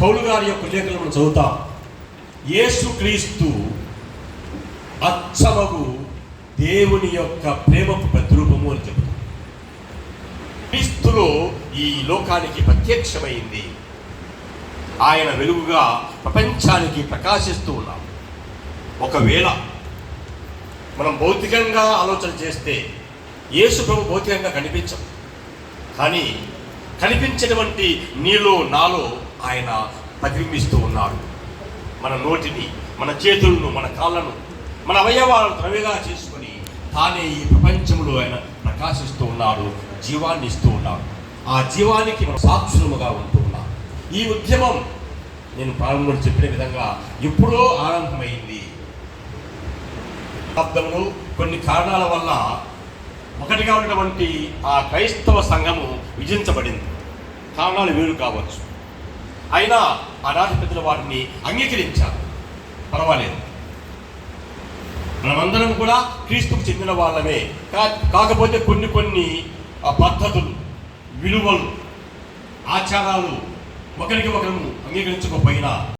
పౌలు గారి యొక్క లేఖలు మనం చదువుతాం. యేసుక్రీస్తు అచ్చమగు దేవుని యొక్క ప్రేమకు ప్రతిరూపము అని చెబుతాం. క్రీస్తులో ఈ లోకానికి ప్రత్యక్షమైంది. ఆయన వెలుగుగా ప్రపంచానికి ప్రకాశిస్తూ ఉన్నాం. ఒకవేళ మనం భౌతికంగా ఆలోచన చేస్తే యేసు ప్రభు భౌతికంగా కనిపించం. కానీ కనిపించినటువంటి నీలో నాలో ఆయన ప్రతిబింబిస్తూ ఉన్నాడు. మన నోటిని మన చేతులను మన కాళ్ళను మన అవయవాలను త్రవిగా చేసుకొని తానే ఈ ప్రపంచంలో ఆయన ప్రకాశిస్తూ ఉన్నాడు జీవాన్ని ఇస్తూ ఉన్నాడు. ఆ జీవానికి మనం సాక్షులుగా ఉంటూ ఉన్నాం. ఈ ఉద్యమం నేను ప్రారంభంలో చెప్పిన విధంగా ఎప్పుడో ఆరంభమైంది. శతాబ్దంలో కొన్ని కారణాల వల్ల ఒకటిగా ఉన్నటువంటి ఆ క్రైస్తవ సంఘము విజించబడింది కారణాలు వేరు కావచ్చు. అయినా ఆనాటి పెద్దల వాటిని అంగీకరించారు. పర్వాలేదు. మనమందరం కూడా క్రీస్తుకు చెందిన వాళ్ళమే. కా- కాకపోతే కొన్ని కొన్ని పద్ధతులు విలువలు ఆచారాలు ఒకరికి ఒకరు అంగీకరించకపోయినా